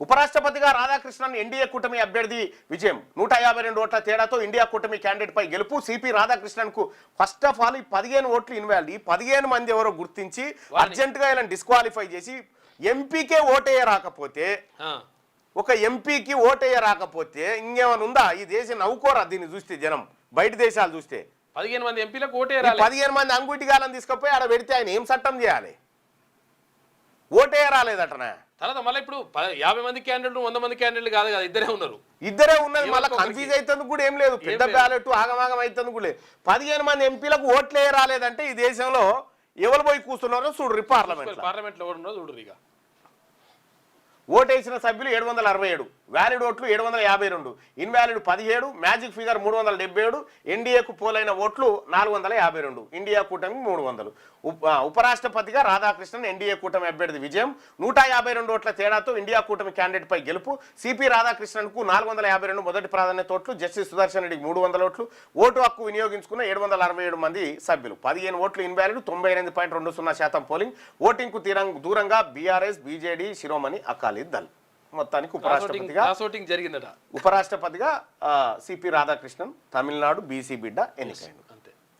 ఉపరాష్ట్రపతిగా Radhakrishnan NDA కూటమి అభ్యర్థి విజయం. నూట యాభై రెండు ఓట్ల తేడాతో ఇండియా కూటమి క్యాండిడేట్ పై గెలుపు. సిపి రాధాకృష్ణన్కు ఫస్ట్ ఆఫ్ ఆల్ ఈ పదిహేను ఓట్లు ఇన్వాల్వ్. ఈ పదిహేను మంది ఎవరో గుర్తించి అర్జెంట్గా ఇలా డిస్క్వాలిఫై చేసి ఎంపీకే ఓటేయ రాకపోతే ఒక ఎంపీకి ఓటేయ రాకపోతే ఇంకేమైనా ఉందా? ఈ దేశం నవ్వుకోరా దీన్ని చూస్తే జనం. బయట దేశాలు చూస్తే. పదిహేను మంది ఎంపీలకు ఓటే పదిహేను మంది అంగుటిగాలను తీసుకుపోయి ఆడ పెడితే ఆయన ఏం చట్టం చేయాలి? ఓటేయ రాలేదటనా తర్వాత మళ్ళీ ఇప్పుడు యాభై మంది క్యాండిడేట్లు వంద మంది క్యాండిడేట్లు కాదు కదా ఇద్దరే ఉన్నారు. ఇద్దరే ఉన్నది మళ్ళీ? కన్ఫ్యూజ్ అవుతుంది కూడా ఏం లేదు. పెద్ద. బ్యాలెట్ ఆగమాగం అవుతుంది కూడా లేదు. పదిహేను మంది ఎంపీలకు ఓట్లే రాలేదంటే ఈ దేశంలో ఎవరు పోయి కూర్చున్నారో చూడ్రి పార్లమెంట్ పార్లమెంట్లో చూడరు ఇక. ఓటేసిన సభ్యులు ఏడు వందల అరవై ఏడు వ్యాలిడ్ ఓట్లు ఏడు వందల యాభై రెండు ఇన్వాలిడ్ పదిహేడు మ్యాజిక్ ఫిగర్ మూడు వందల డెబ్బై ఏడు ఎన్డీఏకు పోలైన ఓట్లు నాలుగు వందల యాభై రెండు ఇండియా కూటమి మూడు వందలు ఉప- ఉపరాష్ట్రపతిగా రాధాకృష్ణన్ ఎన్డీఏ కూటమి అభ్యర్థి విజయం నూట యాభై రెండు ఓట్ల తేడాతో ఇండియా కూటమి క్యాండిడేట్ పై గెలుపు సిపి రాధాకృష్ణన్కు నాలుగు వందల యాభై రెండు మొదటి ప్రాధాన్యత ఓట్లు జస్టిస్ సుదర్శన్ రెడ్డికి మూడు వందల ఓట్లు ఓటు హక్కు వినియోగించుకున్న ఏడు వందల అరవై ఏడు మంది సభ్యులు పదిహేను ఓట్లు ఇన్వాలిడ్ తొంభై ఎనిమిది పాయింట్ రెండు సున్నా శాతం పోలింగ్ ఓటింగ్కు తీరం దూరంగా బీఆర్ఎస్ బీజేడీ శిరోమణి అకాలి దళ్. మొత్తానికి క్లాస్ ఓటింగ్ ఉపరాష్ట్రపతిగా జరిగిందట. ఉపరాష్ట్రపతిగా C P Radhakrishnan Tamil Nadu BC బిడ్డ ఎన్నికైంది.